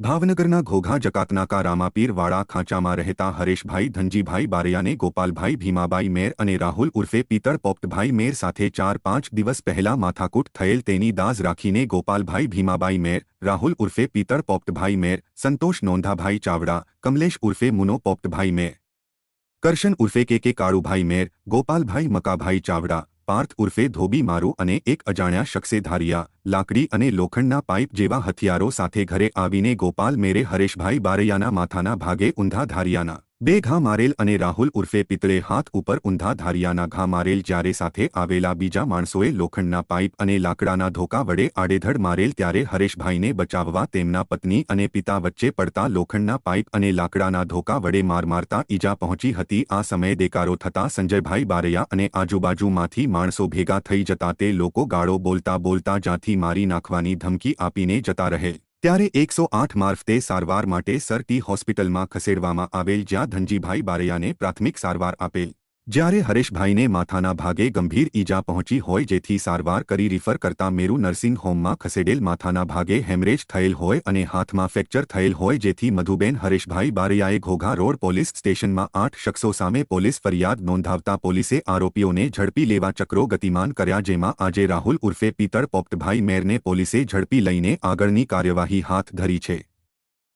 ભાવનગરના ઘોઘા જકાતનાકા રામાપીર વાળા ખાંચામાં રહેતા હરેશભાઈ ધનજીભાઈ બારૈયાને ગોપાલભાઈ ભીમાબાઈ મેર અને રાહુલ ઉર્ફે પિતળ પોપટભાઈ મેર સાથે ચાર પાંચ દિવસ પહેલા માથાકૂટ થયેલ તેની દાઝ રાખીને ગોપાલભાઈ ભીમાબાઈ મેર રાહુલ ઉર્ફે પિતળ પોપટભાઈ મેર સંતોષ નોંધાભાઈ ચાવડા કમલેશ ઉર્ફે મુનો પોપટભાઈ મેર કરશન ઉર્ફે કે કે કાળુભાઈ મેર ગોપાલભાઈ મકાભાઈ ચાવડા પાર્થ ઉર્ફે ધોબી મારું અને એક અજાણ્યા શખ્સે ધારિયા, લાકડી અને લોખંડના પાઇપ જેવા હથિયારો સાથે ઘરે આવીને ગોપાલ મેરે હરેશભાઈ બારૈયાના માથાના ભાગે ઊંધા ધારિયાના બે ઘા મારેલ અને રાહુલ ઉર્ફે પિતળે હાથ ઉપર ઊંધા ધારિયાના ઘા મારેલ જ્યારે સાથે આવેલા બીજા માણસોએ લોખંડના પાઇપ અને લાકડાના ધોકા વડે આડેધડ મારેલ ત્યારે હરેશભાઈને બચાવવા તેમના પત્ની અને પિતા વચ્ચે પડતા લોખંડના પાઇપ અને લાકડાના ધોકા વડે માર મારતા ઈજા પહોંચી હતી. આ સમયે દેકારો થતા સંજયભાઈ બારૈયા અને આજુબાજુમાંથી માણસો ભેગા થઈ જતા તે લોકો ગાળો બોલતા બોલતા જ્યાંથી મારી નાખવાની ધમકી આપીને જતા રહેલ. ત્યારે એકસો આઠ મારફતે સારવાર માટે સરટી હોસ્પિટલમાં ખસેડવામાં આવેલ જ્યાં ધનજીભાઈ બારૈયાને પ્રાથમિક સારવાર આપેલ. જ્યારે હરેશભાઈને માથાના ભાગે ગંભીર ઈજા પહોંચી હોય જેથી સારવાર કરી રિફર કરતા મેરુ નર્સિંગ હોમમાં ખસેડેલ માથાના ભાગે હેમરેજ થયેલ હોય અને હાથમાં ફ્રેક્ચર થયેલ હોય જેથી મધુબેન હરેશભાઈ બારૈયાએ ઘોઘા રોડ પોલીસ સ્ટેશનમાં આઠ શખ્સો સામે પોલીસ ફરિયાદ નોંધાવતા પોલીસે આરોપીઓને ઝડપી લેવા ચક્રો ગતિમાન કર્યા જેમાં આજે રાહુલ ઉર્ફે પિતળ પોપ્ટભાઈ મેરને પોલીસે ઝડપી લઈને આગળની કાર્યવાહી હાથ ધરી છે.